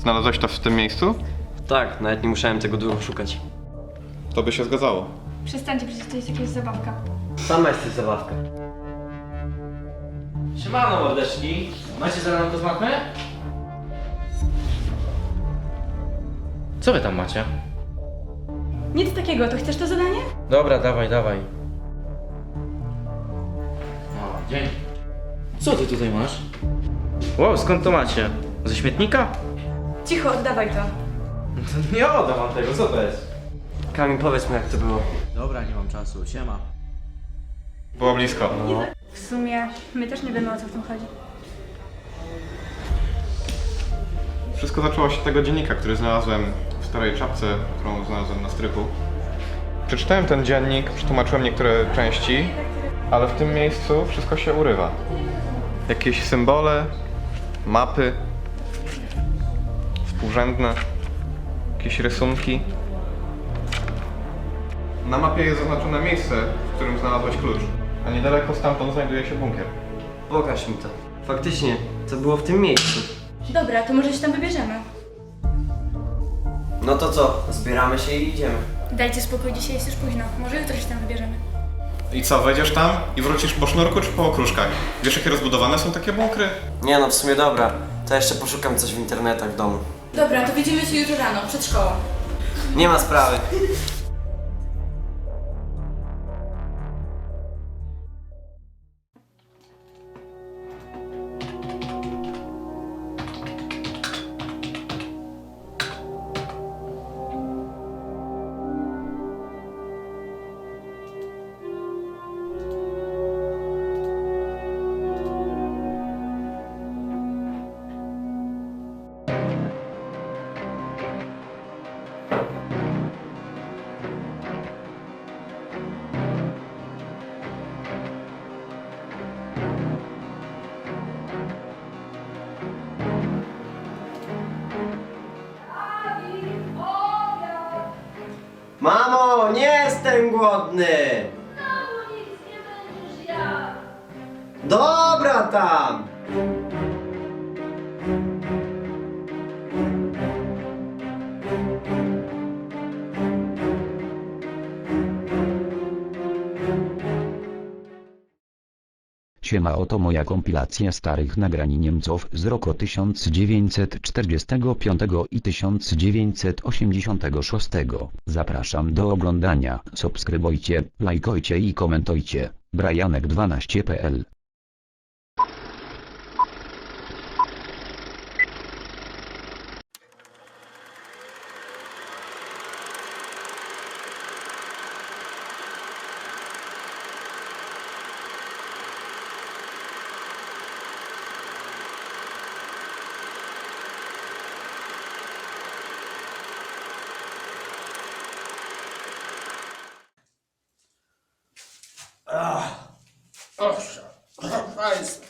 Znalazłeś to w tym miejscu? Tak, nawet nie musiałem tego długo szukać. To by się zgadzało. Przestańcie, przecież to jest jakaś zabawka. Sama jesteś zabawka. Siemano mordeczki, macie zadaną rozmachę? Co wy tam macie? Nic takiego, to chcesz to zadanie? Dobra, dawaj, dawaj. O, dzięki. Co ty tutaj masz? Wow, skąd to macie? Ze śmietnika? Cicho, oddawaj to. To nie oddam wam tego, co to jest? Kamil, powiedz mi jak to było. Dobra, nie mam czasu, siema. Było blisko. W sumie my też nie wiemy o co w tym chodzi. Wszystko zaczęło się od tego dziennika, który znalazłem w starej czapce, którą znalazłem na strychu. Przeczytałem ten dziennik, przetłumaczyłem niektóre części, ale w tym miejscu wszystko się urywa. Jakieś symbole, mapy, współrzędne, jakieś rysunki. Na mapie jest zaznaczone miejsce, w którym znalazłeś klucz, a niedaleko stamtąd znajduje się bunkier. Pokaż mi to. Faktycznie, to było w tym miejscu. Dobra, to może się tam wybierzemy. No to co? Zbieramy się i idziemy. Dajcie spokój, dzisiaj jest już późno. Może jutro się tam wybierzemy. I co, wejdziesz tam i wrócisz po sznurku czy po okruszkach? Wiesz jakie rozbudowane są takie bunkry? Nie no, w sumie dobra. To jeszcze poszukam coś w internetach w domu. Dobra, to widzimy się jutro rano, przed szkołą. Nie ma sprawy. Jestem głodny! Dobra tam! Siema oto moja kompilacja starych nagrań Niemców z roku 1945 i 1986. Zapraszam do oglądania, subskrybujcie, lajkujcie i komentujcie. Brajanek12.pl Ach, weiß.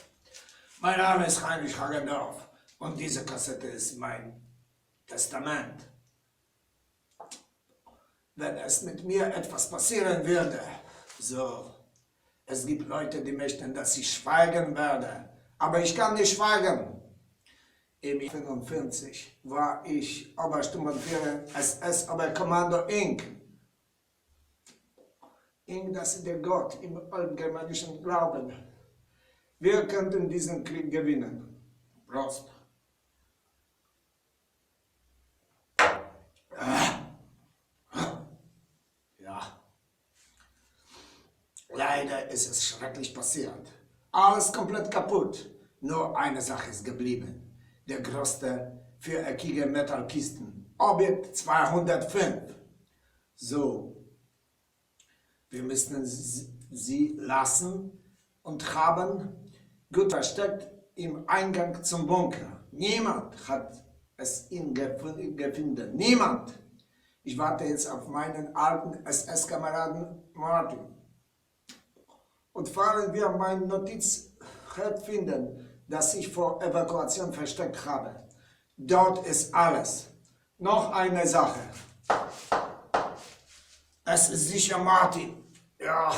Mein Name ist Heinrich Hagendorf und diese Kassette ist mein Testament. Wenn es mit mir etwas passieren würde, so, es gibt Leute, die möchten, dass ich schweigen werde, aber ich kann nicht schweigen. Im 1945 war ich Obersturmbannführer SS Oberkommando Inc. Inc, das der Gott im altgermanischen Glauben. Wir könnten diesen Krieg gewinnen. Prost. Ja. Leider ist es schrecklich passiert. Alles komplett kaputt. Nur eine Sache ist geblieben. Der größte viereckige Metallkisten. Objekt 205. So. Wir müssen sie lassen und haben gut versteckt im Eingang zum Bunker. Niemand hat es ihn gef- gefunden. Niemand. Ich warte jetzt auf meinen alten SS-Kameraden Martin. Und falls wir mein Notizheft finden, das ich vor Evakuation versteckt habe, dort ist alles. Noch eine Sache. Es ist sicher Martin. Ja.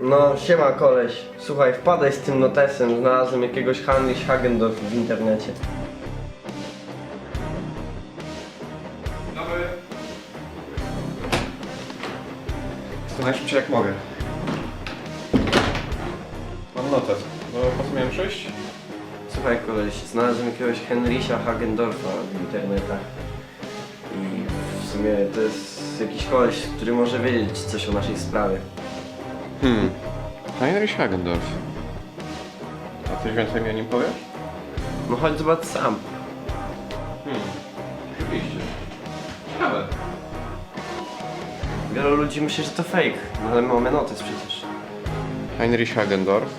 No, siema koleś. Słuchaj, wpadaj z tym notesem. Znalazłem jakiegoś Heinrich Hagendorf w internecie. Najszybciej jak mogę. Mam notes. No po co miałem przyjść? Słuchaj koleś, znalazłem jakiegoś Henrysia Hagendorfa w internetach. I w sumie to jest jakiś koleś, który może wiedzieć coś o naszej sprawie. Hmm. Heinrich Hagendorf. A coś więcej mi o nim powiesz? No chodź zobacz sam. Wielu ludzi myśli, że to fake, no ale mamy notes przecież. Heinrich Hagendorf.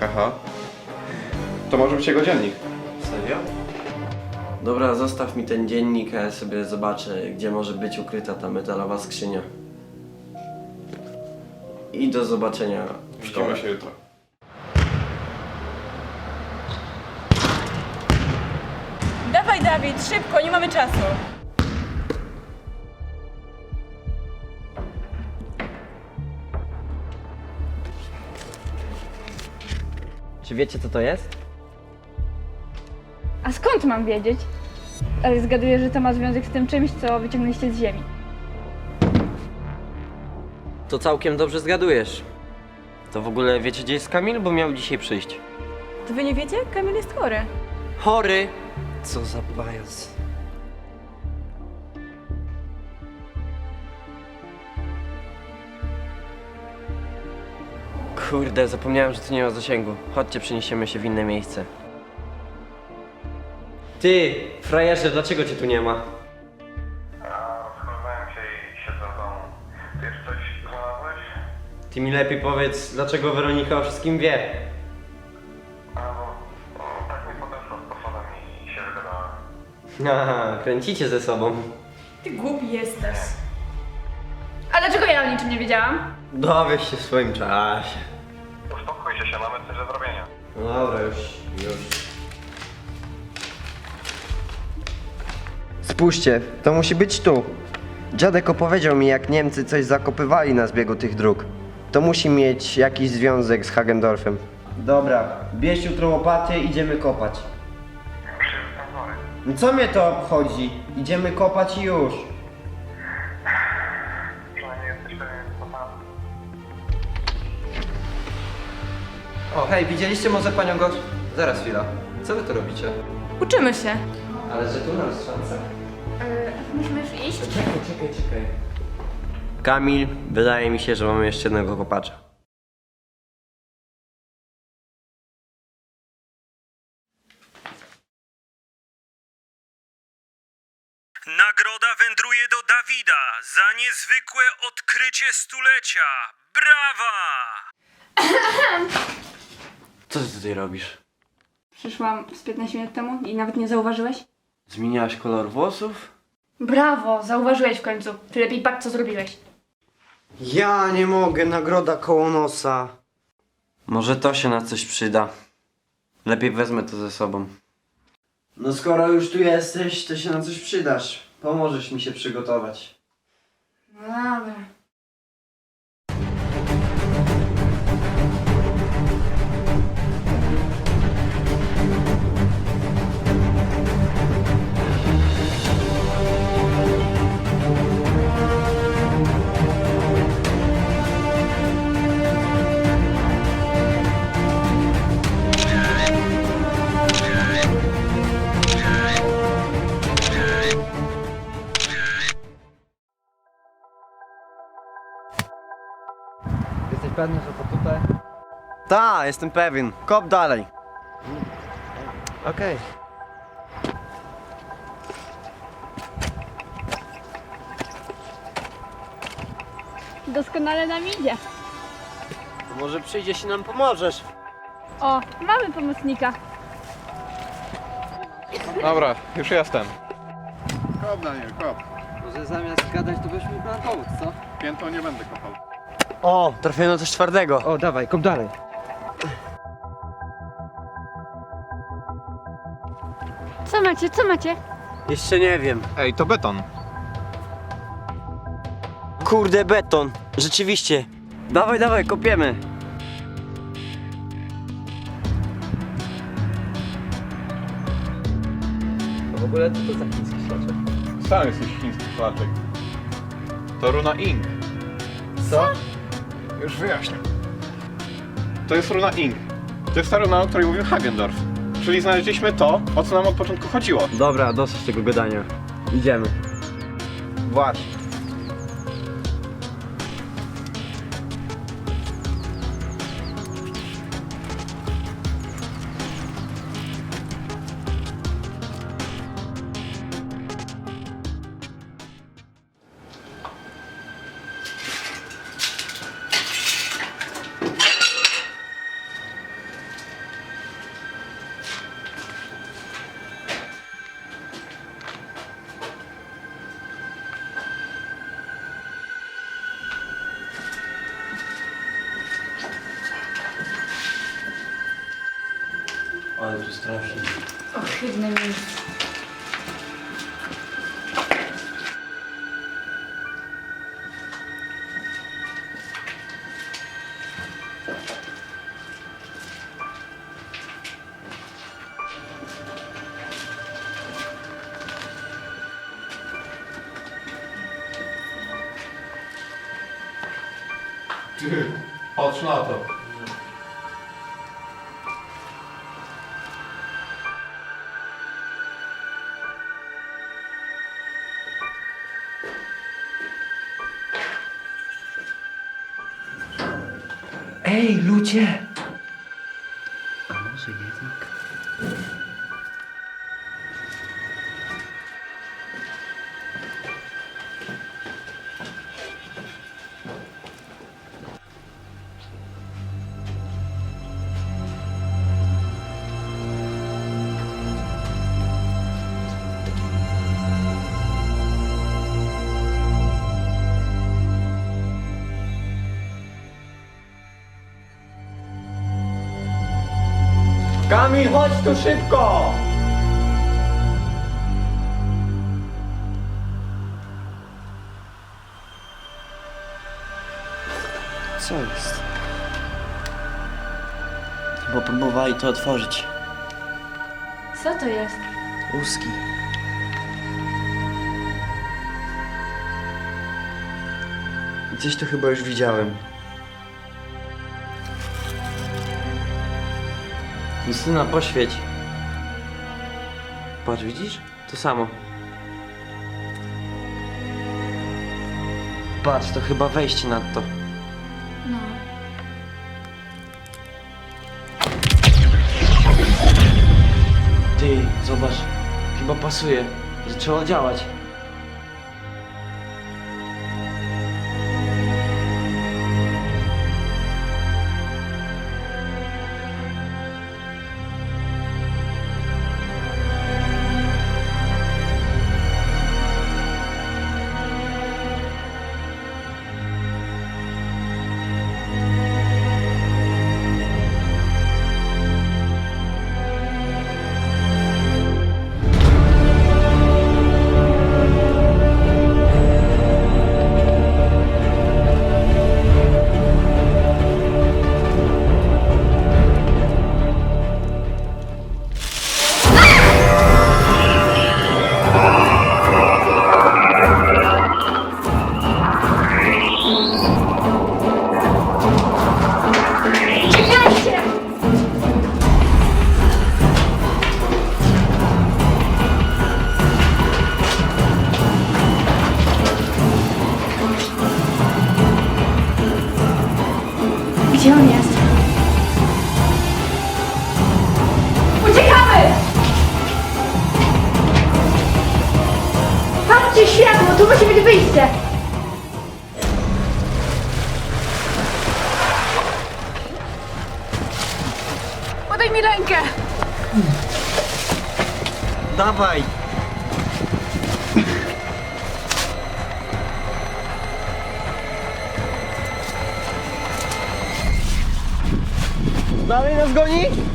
Haha. To może być jego dziennik. Serio? Dobra, zostaw mi ten dziennik, a ja sobie zobaczę, gdzie może być ukryta ta metalowa skrzynia. I do zobaczenia w szkole. Widzimy się jutro. Dawaj, Dawid, szybko, nie mamy czasu. Czy wiecie co to jest? A skąd mam wiedzieć? Ale zgaduję, że to ma związek z tym czymś, co wyciągnęliście z ziemi. To całkiem dobrze zgadujesz. To w ogóle wiecie gdzie jest Kamil, bo miał dzisiaj przyjść. To wy nie wiecie? Kamil jest chory. Chory! Co za pajac. Kurde, zapomniałem, że tu nie ma zasięgu. Chodźcie, przeniesiemy się w inne miejsce. Ty, frajerze, dlaczego cię tu nie ma? Schowałem się i siedzę w domu. Ty już coś znalazłeś? Ty mi lepiej powiedz, dlaczego Weronika o wszystkim wie. A bo tak mi podeszło sposobem i się wygadała. Aha, kręcicie ze sobą. Ty głupi jesteś. A dlaczego ja o niczym nie wiedziałam? Dowiesz się w swoim czasie. Się, mamy coś do zrobienia. No dobra, już, już. Spójrzcie, to musi być tu. Dziadek opowiedział mi, jak Niemcy coś zakopywali na zbiegu tych dróg. To musi mieć jakiś związek z Hagendorfem. Dobra, bierz jutro łopaty, idziemy kopać. No co mnie to obchodzi? Idziemy kopać i już. O, hej, widzieliście może panią Gosz? Zaraz chwila. Co wy tu robicie? Uczymy się. Ale że tu nas szansa. musimy już iść? Czekaj, czekaj, czekaj. Kamil, wydaje mi się, że mamy jeszcze jednego kopacza. Nagroda wędruje do Dawida za niezwykłe odkrycie stulecia. Brawa! Co ty tutaj robisz? Przyszłam z 15 minut temu i nawet nie zauważyłeś? Zmieniałaś kolor włosów? Brawo, zauważyłeś w końcu. Ty lepiej patrz, co zrobiłeś. Ja nie mogę, nagroda koło nosa. Może to się na coś przyda. Lepiej wezmę to ze sobą. No skoro już tu jesteś, to się na coś przydasz. Pomożesz mi się przygotować. No dobra. Pewny, że to tutaj? Ta, jestem pewien. Kop dalej. Okej. Doskonale nam idzie. Może przyjdziesz i nam pomożesz. O, mamy pomocnika. Dobra, już jestem. Kop, Daniel, kop. Może zamiast gadać, to byś mógł nam pomóc, co? Piętą nie będę kopał. O, trafiłem na coś twardego. O, dawaj, kop dalej. Co macie, co macie? Jeszcze nie wiem. Ej, to beton. Kurde, beton. Rzeczywiście. Dawaj, dawaj, kopiemy. W ogóle co to za chiński szlaczek? Sam jesteś chiński flaczek. To runa Ink. Co? Już wyjaśnię. To jest runa Ing. To jest ta runa, o której mówił Hagendorf. Czyli znaleźliśmy to, o co nam od początku chodziło. Dobra, dosyć tego gadania. Idziemy. Właśnie. Tu strasznie. Ej, ludzie! A może jednak... tu szybko! Co jest? Bo próbowali to otworzyć. Co to jest? Łuski. Gdzieś to chyba już widziałem. Justyna, poświeć. Patrz, widzisz? To samo. Patrz, to chyba wejście nad to. No. Ty, zobacz. Chyba pasuje. Zaczęło działać. Patrzcie światło, tu musi być wyjście! Podaj mi rękę! Dawaj! Dalej nas goni?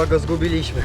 Chyba go zgubiliśmy.